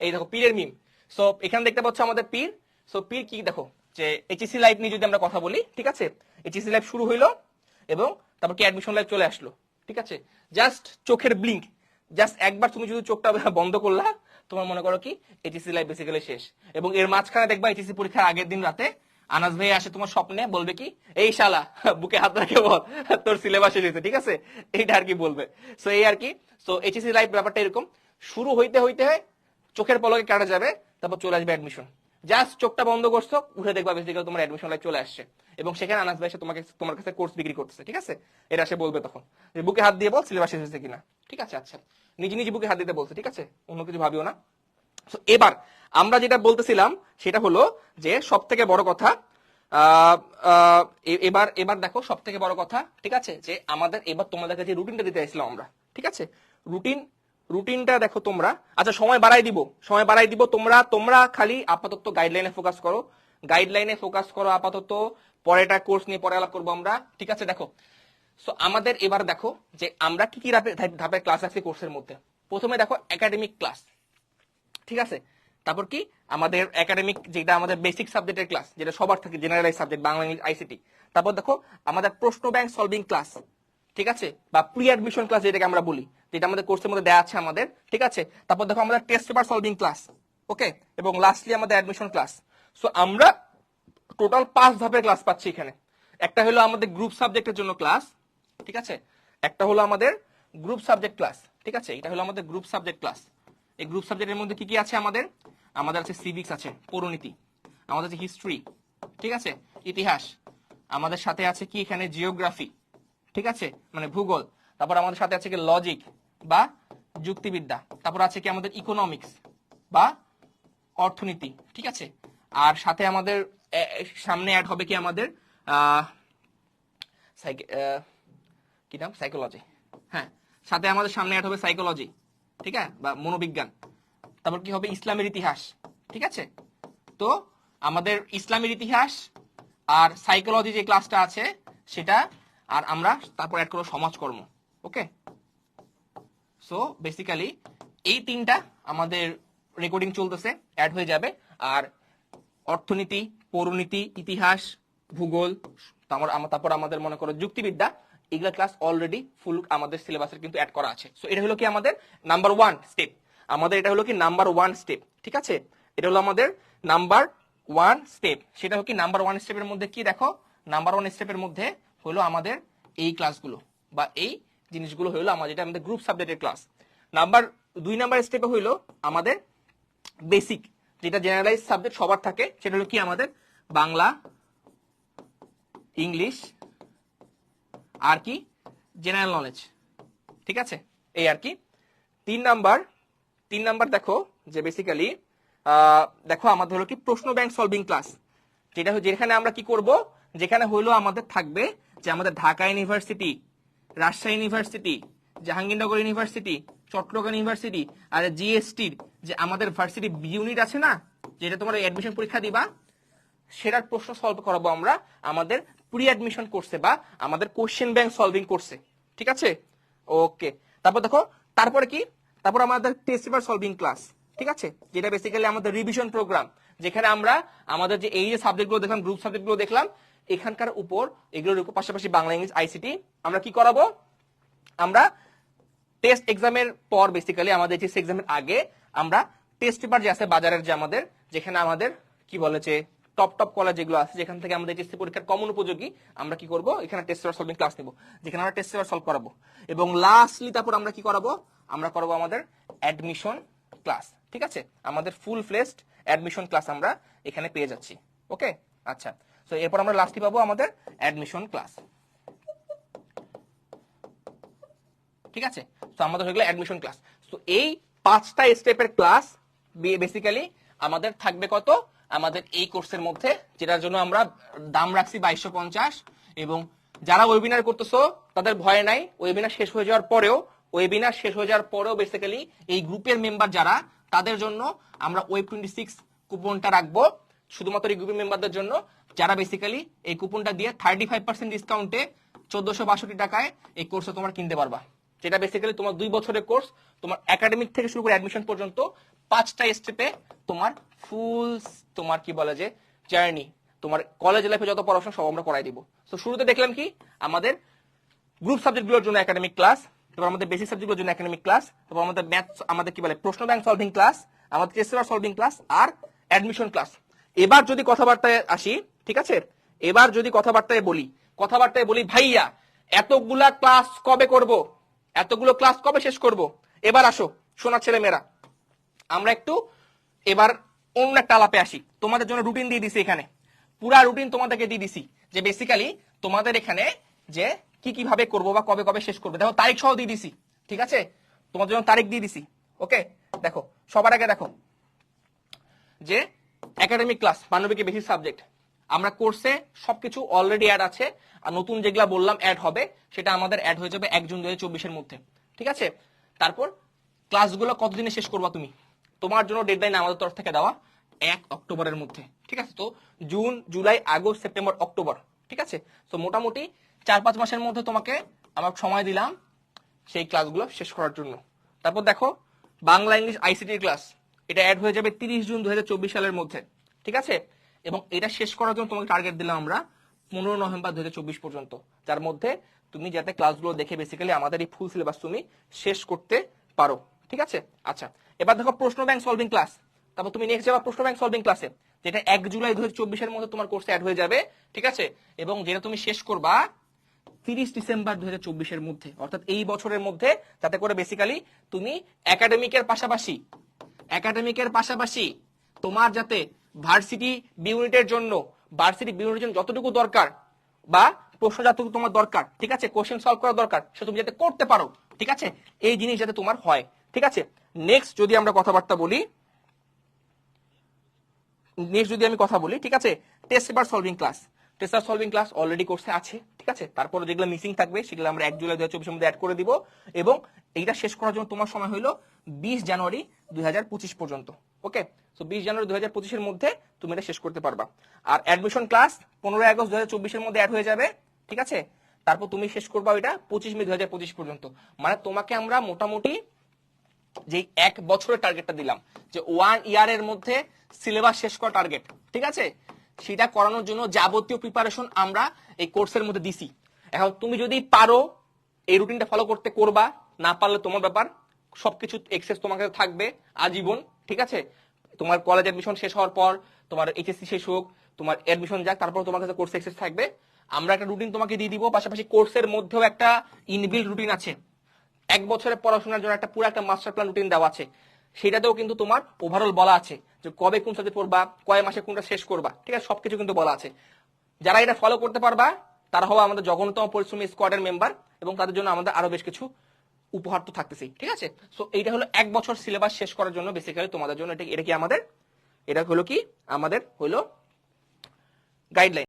এই দেখো, পীরের মিম সো এখানে দেখতে পাচ্ছ আমাদের পীর। সো পীর কি দেখো, যে এইচএসসি লাইভ নিয়ে যদি আমরা কথা বলি, ঠিক আছে? এইচএসসি লাইভ শুরু হইল এবং তারপর কি অ্যাডমিশন লাইভ চলে আসলো, ঠিক আছে? জাস্ট চোখের ব্লিঙ্ক জাস্ট একবার তুমি যদি চোখটা বন্ধ করলা, তোমার মনে করো কি এইচএসসি লাইভ বেসিক্যালি শেষ। এবং এর মাঝখানে দেখবা এইচএসসি পরীক্ষার আগের দিন রাতে আনাজ ভাই আসে তোমার স্বপ্নে, বলবে কি, এই শালা, বুকে হাত রাখে বল, তোর সিলেবাস শেষ হয়েছে ঠিক আছে? এইটা আর কি বলবে। সো এই আর কি। সো এইচএসসি লাইভ ব্যাপারটা এরকম। শুরু হইতে হইতে হয় চোখের পলকে কাটা যাবে, তারপর চলে আসবে অ্যাডমিশন জাস্ট চোখটা বন্ধ করছ, উঠে দেখবা বেসিক্যালি তোমার অ্যাডমিশন লাইভ চলে আসছে। এবং সেখানে আনাজ ভাই তোমাকে তোমার কাছে কোর্স বিক্রি করতেছে, ঠিক আছে? এটা সে বলবে তখন যে, বুকে হাত দিয়ে বল সিলেবাস শেষ হয়েছে কিনা? ঠিক আছে আচ্ছা। নিজে নিজে বুকে হাত দিতে বলছে, ঠিক আছে? অন্য কিছু ভাবিও না। এবার আমরা যেটা বলতেছিলাম, সেটা হলো যে সব থেকে বড় কথা এবার এবার দেখো সব থেকে বড় কথা, ঠিক আছে? যে, আমাদের এবার তোমাদের কাছে রুটিনটা দিতে আসলাম আমরা, ঠিক আছে? রুটিন রুটিনটা দেখো তোমরা। আচ্ছা সময় বাড়াই দিব। সময় বাড়াই দিব তোমরা। তোমরা খালি আপাতত গাইডলাইনে ফোকাস করো। গাইডলাইনে ফোকাস করো আপাতত। পরেটা কোর্স নিয়ে পরে আলাপ করব আমরা। ঠিক আছে, দেখো। সো আমাদের এবার দেখো যে আমরা কি কি ধাপে ধাপে ক্লাস আছে কোর্সের মধ্যে। প্রথমে দেখো একাডেমিক ক্লাস ঠিক আছে? তারপর কি? আমাদের একাডেমিক যেটা আমাদের বেসিক সাবজেক্টের ক্লাস যেটা সবার থাকে generalize subject Bangla, English ICT তারপর দেখো আমাদের প্রশ্ন ব্যাংক সলভিং ক্লাস ঠিক আছে? বা প্রি অ্যাডমিশন ক্লাস যেটাকে আমরা বলি, যেটা আমাদের কোর্সের মধ্যে দেওয়া আছে আমাদের, ঠিক আছে? তারপর দেখো আমাদের test paper solving class okay এবং লাস্টলি আমাদের অ্যাডমিশন ক্লাস সো আমরা টোটাল পাঁচ ধাপের ক্লাস পাচ্ছি এখানে। একটা হলো আমাদের গ্রুপ সাবজেক্টের জন্য ক্লাস ঠিক আছে? একটা হলো আমাদের গ্রুপ সাবজেক্ট ক্লাস ঠিক আছে? এটা হলো আমাদের গ্রুপ সাবজেক্ট ক্লাস এই গ্রুপ সাবজেক্টের মধ্যে কি কি আছে আমাদের? আমাদের আছে সিভিক্স আছে, পৌরনীতি, আমাদের আছে হিস্ট্রি ঠিক আছে? ইতিহাস, আমাদের সাথে আছে কি এখানে? জিওগ্রাফি ঠিক আছে? মানে ভূগোল। তারপর আমাদের সাথে আছে কি লজিক বা যুক্তিবিদ্যা। তারপর আছে কি আমাদের ইকোনমিক্স বা অর্থনীতি। ঠিক আছে? আর সাথে আমাদের সামনে অ্যাড হবে কি আমাদের কি নাম? সাইকোলজি হ্যাঁ। সাথে আমাদের সামনে অ্যাড হবে সাইকোলজি ঠিক আছে? বা মনোবিজ্ঞান। তারপর কি হবে? ইসলামের ইতিহাস। ঠিক আছে? তো আমাদের ইসলামের ইতিহাস আর সাইকোলজি যে ক্লাসটা আছে, সেটা আর আমরা তারপর অ্যাড করব সমাজকর্ম ওকে সো বেসিক্যালি এই তিনটা আমাদের রেকর্ডিং চলতেছে অ্যাড হয়ে যাবে। আর অর্থনীতি, পৌরনীতি, ইতিহাস, ভূগোল, তারপর আমাদের মনে করো যুক্তিবিদ্যা, এগুলা ক্লাস অলরেডি ফুল আমাদের সিলেবাসের কিন্তু অ্যাড করা আছে। সো এটা হলো কি আমাদের নাম্বার ওয়ান স্টেপ আমাদের এটা হলো কি নাম্বার ওয়ান স্টেপ ঠিক আছে? এটা হলো আমাদের নাম্বার ওয়ান স্টেপ সেটা হলো কি নাম্বার ওয়ান স্টেপের মধ্যে কি দেখো? নাম্বার ওয়ান স্টেপের মধ্যে হলো আমাদের এই ক্লাসগুলো বা এই জিনিসগুলো হলো আমাদের যেটা আমাদের গ্রুপ সাবজেক্টের ক্লাস নাম্বার দুই নাম্বার স্টেপে হইল আমাদের বেসিক যেটা জেনারেলাইজ সাবজেক্ট সবার থাকে, সেটা হলো কি আমাদের বাংলা, ইংলিশ আর কি জেনারেল নলেজ ঠিক আছে? এই আর কি। তিন নাম্বার তিন নাম্বার দেখো যে বেসিক্যালি দেখো আমাদের হলো কি প্রশ্ন ব্যাংক সলভিং ক্লাস যেটা যেখানে আমরা কি করব? যেখানে হইল আমাদের থাকবে যে আমাদের Dhaka university, Rajshahi university, Jahangirnagar university, Chattogram university আর জিএসটির যে আমাদের ভার্সিটি ইউনিট আছে না, যেটা তোমার অ্যাডমিশন পরীক্ষা দিবা, সেটার প্রশ্ন সলভ করাবো আমরা আমাদের প্রি অ্যাডমিশন কোর্সে বা আমাদের কোশ্চেন ব্যাংক সলভিং কোর্সে ঠিক আছে? ওকে তারপর দেখো, তারপরে কি? তারপর আমাদের টেস্ট পেপার সলভিং ক্লাস ঠিক আছে? যেটা বেসিক্যালি আমাদের রিভিশন প্রোগ্রাম যেখানে আমরা আমাদের যে এই যে সাবজেক্টগুলো দেখলাম গ্রুপ সাবজেক্টগুলো দেখলাম এখানকার উপর, এগুলোর উপর, পাশাপাশি বাংলা, ইংলিশ আইসিটি আমরা কি করাবো? আমরা টেস্ট এক্সামের পর বেসিক্যালি আমাদের টেস্ট এক্সামের আগে আমরা টেস্ট পেপার যে আছে, বাজারের যে আমাদের, যেখানে আমাদের কি বলেছে টপ টপ কলেজ যেগুলো আছে, যেখান থেকে আমাদের টেস্ট পরীক্ষার কমন উপযোগী, আমরা কি করব? এখানে টেস্ট পেপার সলভিং ক্লাস নেব, যেখানে আমরা টেস্ট পেপার সলভ করাবো। এবং লাস্টলি তারপর আমরা কি করাবো? আমরা করব আমাদের অ্যাডমিশন ক্লাস ঠিক আছে? আমাদের ফুল ফ্লেস্ট অ্যাডমিশন ক্লাস আমরা এখানে পেয়ে যাচ্ছি ওকে আচ্ছা তো এরপর আমরা লাস্টলি পাবো আমাদের অ্যাডমিশন ক্লাস ঠিক আছে? তো আমাদের হয়ে গেল অ্যাডমিশন ক্লাস তো এই পাঁচটা স্টেপের ক্লাস বেসিক্যালি আমাদের থাকবে কত? আমাদের এই কোর্সের মধ্যে, যেটার জন্য আমরা দাম রাখছি বাইশশো পঞ্চাশ, এবং যারা ওয়েবিনার করতেছো, তাদের ভয় নাই ওয়েবিনার শেষ হয়ে যাওয়ার পরেও ওয়েবিনার শেষ হয়ে যাওয়ার পরেও বেসিক্যালি এই গ্রুপের মেম্বার যারা, তাদের জন্য আমরা ওয়েব টোয়েন্টি সিক্স কুপনটা রাখব, শুধুমাত্র এই গ্রুপের মেম্বারদের জন্য যারা বেসিক্যালি এই কুপনটা দিয়ে থার্টি ফাইভ পার্সেন্ট ডিসকাউন্টে চোদ্দশো বাষট্টি টাকায় এই কোর্সটা তোমার কিনতে পারবা। যেটা বেসিক্যালি তোমার দুই বছরের কোর্স তোমার একাডেমিক থেকে শুরু করে অ্যাডমিশন পর্যন্ত পাঁচটা স্টেপে তোমার ফুল তোমার কি বলে যে জার্নি তোমার কলেজ লাইফে যত পড়াশোনা সব আমরা করাই দিব। তো শুরুতে দেখলাম কি? আমাদের গ্রুপ সাবজেক্টগুলোর জন্য একাডেমিক ক্লাস তারপর আমাদের বেসিক সাবজেক্টগুলোর জন্য একাডেমিক ক্লাস তারপর আমাদের ম্যাথ আমাদের কি বলে, প্রশ্ন ব্যাংক সলভিং ক্লাস আমাদের টেস্ট সলভিং ক্লাস আর অ্যাডমিশন ক্লাস এবার যদি কথাবার্তায় আসি ঠিক আছে? এবার যদি কথাবার্তায় বলি কথাবার্তায় বলি, ভাইয়া, এতগুলা ক্লাস কবে করব? এতগুলো ক্লাস কবে শেষ করব? এবার আসো, শোনা ছেলে মেয়েরা আমরা একটু এবার অন্য একটা আলাপে আসি। তোমাদের জন্য রুটিন দিয়ে দিছি এখানে। পুরা রুটিন তোমাদেরকে দিয়ে দিছি যে বেসিক্যালি তোমাদের এখানে যে কি কীভাবে করব বা কবে কবে শেষ করবে। দেখো, তারিখ সহ দিয়ে দিছি, ঠিক আছে? তোমাদের জন্য তারিখ দিয়ে দিছি, ওকে? দেখো, সবার আগে দেখো যে একাডেমিক ক্লাস মানবিকের বেশি সাবজেক্ট আমরা কোর্সে সবকিছু অলরেডি অ্যাড আছে। আর নতুন যেগুলা বললাম অ্যাড হবে, সেটা আমাদের অ্যাড হয়ে যাবে এক জুন দু হাজার মধ্যে। ঠিক আছে? তারপর ক্লাসগুলো কতদিনে শেষ করবা তুমি? তোমার জন্য ডেডলাইন আমাদের তরফ থেকে দেওয়া এক অক্টোবরের মধ্যে। ঠিক আছে? তো June, July, August, September, October. ঠিক আছে? তো মোটামুটি চার পাঁচ মাসের মধ্যে তোমাকে আমার সময় দিলাম সেই ক্লাসগুলো শেষ করার জন্য। তারপর দেখো, বাংলা, ইংলিশ আইসিটি ক্লাস এটা অ্যাড হয়ে যাবে তিরিশ জুন দুই হাজার চব্বিশ সালের মধ্যে। ঠিক আছে? এবং এটা শেষ করার জন্য তোমাকে টার্গেট দিলাম আমরা পনেরো নভেম্বর দু হাজার চব্বিশ পর্যন্ত। যার মধ্যে তুমি যাতে ক্লাসগুলো দেখে বেসিক্যালি আমাদের এই ফুল সিলেবাস তুমি শেষ করতে পারো। ঠিক আছে? আচ্ছা এবার দেখো প্রশ্ন ব্যাংক সলভিং ক্লাস তারপর তুমি নেক্সট যাবা প্রশ্ন ব্যাংক সলভিং ক্লাসে যেটা এক জুলাই দু হাজার মধ্যে তোমার কোর্সে অ্যাড হয়ে যাবে। ঠিক আছে? এবং যেটা তুমি শেষ করবা তিরিশ ডিসেম্বর দু হাজার মধ্যে, অর্থাৎ এই বছরের মধ্যে যাতে করে বেসিক্যালি তুমি একাডেমিকের পাশাপাশি একাডেমিকের পাশাপাশি তোমার যাতে ভার্সিটি ইউনিটের জন্য, ভার্সিটি ইউনিটের জন্য যতটুকু দরকার বা প্রশ্ন যতটুকু তোমার দরকার, ঠিক আছে? কোশ্চেন সলভ করা দরকার সে তুমি যাতে করতে পারো, ঠিক আছে? এই জিনিস যাতে তোমার হয়, ঠিক আছে? নেক্সট যদি আমরা কথাবার্তা বলি নেক্সট যদি আমি কথা বলি, ঠিক আছে? Test paper solving class test paper solving class already কোর্সে আছে, ঠিক আছে? তারপরে যেগুলো মিসিং থাকবে, সেগুলো আমরা এক জুলাই দু হাজার চব্বিশের মধ্যে অ্যাড করে দিব এবং এইটা শেষ করার জন্য তোমার সময় হলো বিশ জানুয়ারি দুই হাজার পঁচিশ পর্যন্ত। ওকে তো বিশ জানুয়ারি দুই হাজার পঁচিশের মধ্যে তুমি এটা শেষ করতে পারবা। আর অ্যাডমিশন ক্লাস পনেরোই আগস্ট দু হাজার চব্বিশের মধ্যে অ্যাড হয়ে যাবে, ঠিক আছে? তারপর তুমি শেষ করবা ওইটা পঁচিশ মে দু হাজার পঁচিশ পর্যন্ত। মানে তোমাকে আমরা মোটামুটি যে এক বছরের টার্গেটটা দিলাম, যে ওয়ান ইয়ারের মধ্যে সিলেবাস শেষ করা টার্গেট ঠিক আছে? সেটা করানোর জন্য যাবতীয় প্রিপারেশন আমরা এই কোর্সের মধ্যে দিছি। এখন তুমি যদি পারো, এই রুটিনটা ফলো করতে করবা, না পারলে তোমার ব্যাপার, সবকিছু এক্সেস তোমার কাছে থাকবে, আজীবন। ঠিক আছে? তোমার কলেজ এডমিশন শেষ হওয়ার পর, তোমার এইচএসসি শেষ হোক, তোমার এডমিশন যাক, তারপর তোমার কাছে কোর্স এক্সেস থাকবে। আমরা একটা রুটিন তোমাকে দিয়ে দিব, পাশাপাশি কোর্সের মধ্যেও একটা ইনবিল্ড রুটিন আছে। এক বছরের পড়াশোনার জন্য একটা পুরো একটা মাস্টার প্ল্যান রুটিন দেওয়া আছে। সেটাতেও কিন্তু তোমার ওভারঅল বলা আছে যে কবে কোন সাবজেক্ট পড়বা, কয় মাসে কোনটা শেষ করবা, ঠিক আছে? সবকিছু কিন্তু বলা আছে। যারা এটা ফলো করতে পারবা, তারা হওয়া আমাদের জঘন্যতম পরিশ্রমী স্কোয়াডের মেম্বার এবং তাদের জন্য আমাদের আরও বেশ কিছু উপহার তো থাকতেছেই, ঠিক আছে? সো এইটা হলো এক বছর সিলেবাস শেষ করার জন্য বেসিক্যালি তোমাদের জন্য এটা এটা কি আমাদের? এটা হলো কি? আমাদের হলো গাইডলাইন